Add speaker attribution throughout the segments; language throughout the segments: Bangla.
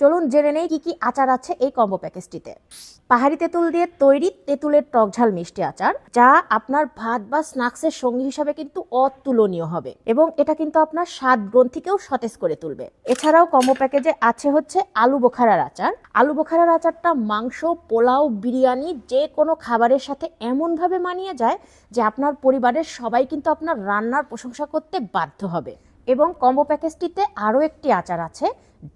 Speaker 1: চলুন জেনে নেই কি কি আচার আছে এই কম্বো প্যাকেজটিতে। পাহাড়ি তেঁতুল দিয়ে তৈরি তেঁতুলের টকঝাল মিষ্টি আচার, যা আপনার ভাত বা স্ন্যাক্সের সঙ্গী হিসাবে কিন্তু অতুলনীয় হবে এবং এটা কিন্তু আপনার স্বাদ গ্রন্থিকেও সতেজ করে তুলবে। এছাড়াও কম্বো প্যাকেজে আছে হচ্ছে আলু বোখারার আচার। আলু বোখারার আচারটা মাংস, পোলাও, বিরিয়ানি যে কোনো খাবারের সাথে এমনভাবে মানিয়ে যায় যে আপনার পরিবারের সবাই কিন্তু আপনার রান্নার প্রশংসা করতে বাধ্য হবে। এবং কম্বো প্যাকেজটিতে আরও একটি আচার আছে,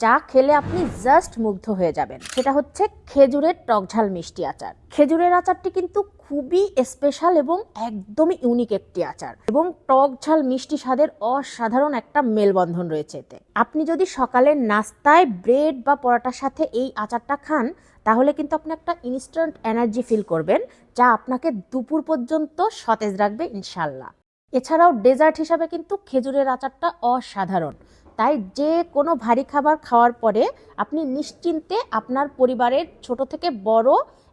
Speaker 1: যা খেলে আপনি জাস্ট মুগ্ধ হয়ে যাবেন। সেটা হচ্ছে খেজুরের টকঝাল মিষ্টি আচার। খেজুরের আচারটি কিন্তু খুবই স্পেশাল এবং একদমই ইউনিক একটি আচার। এবং টকঝাল মিষ্টি স্বাদের অসাধারণ একটা মেলবন্ধন রয়েছে এতে। আপনি যদি সকালের নাস্তায় ব্রেড বা পরোটার সাথে এই আচারটা খান, তাহলে কিন্তু আপনি একটা ইনস্ট্যান্ট এনার্জি ফিল করবেন, যা আপনাকে দুপুর পর্যন্ত সতেজ রাখবে ইনশাল্লাহ এছাড়াও ডেজার্ট হিসাবে কিন্তু খেজুরের আচারটা অসাধারণ। তাই যে কোনো ভারী খাবার খাওয়ার পরে আপনি নিশ্চিন্তে আপনার পরিবারের ছোট থেকে বড়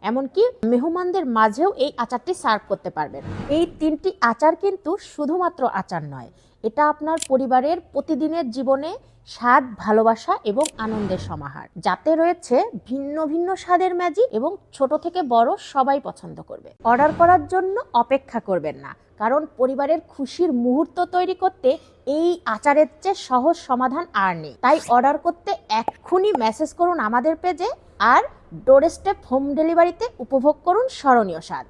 Speaker 1: এমনকি মেহমানদের মাঝেও এই আচারটি সার্ভ করতে পারবেন। এই তিনটি আচার কিন্তু শুধুমাত্র আচার নয়, এটা আপনার পরিবারের প্রতিদিনের জীবনে স্বাদ, ভালোবাসা এবং আনন্দের সমাহার। যাতে রয়েছে ভিন্ন ভিন্ন স্বাদের ম্যাজিক এবং ছোট থেকে বড় সবাই পছন্দ করবে। অর্ডার করার জন্য অপেক্ষা করবেন না। কারণ পরিবারের খুশির মুহূর্ত তৈরি করতে এই আচারের চেয়ে সহজ সমাধান আর নেই। তাই অর্ডার করতে এক্ষুনি মেসেজ করুন আমাদের পেজে আর ডোর স্টেপ হোম ডেলিভারিতে উপভোগ করুন স্মরণীয় স্বাদ।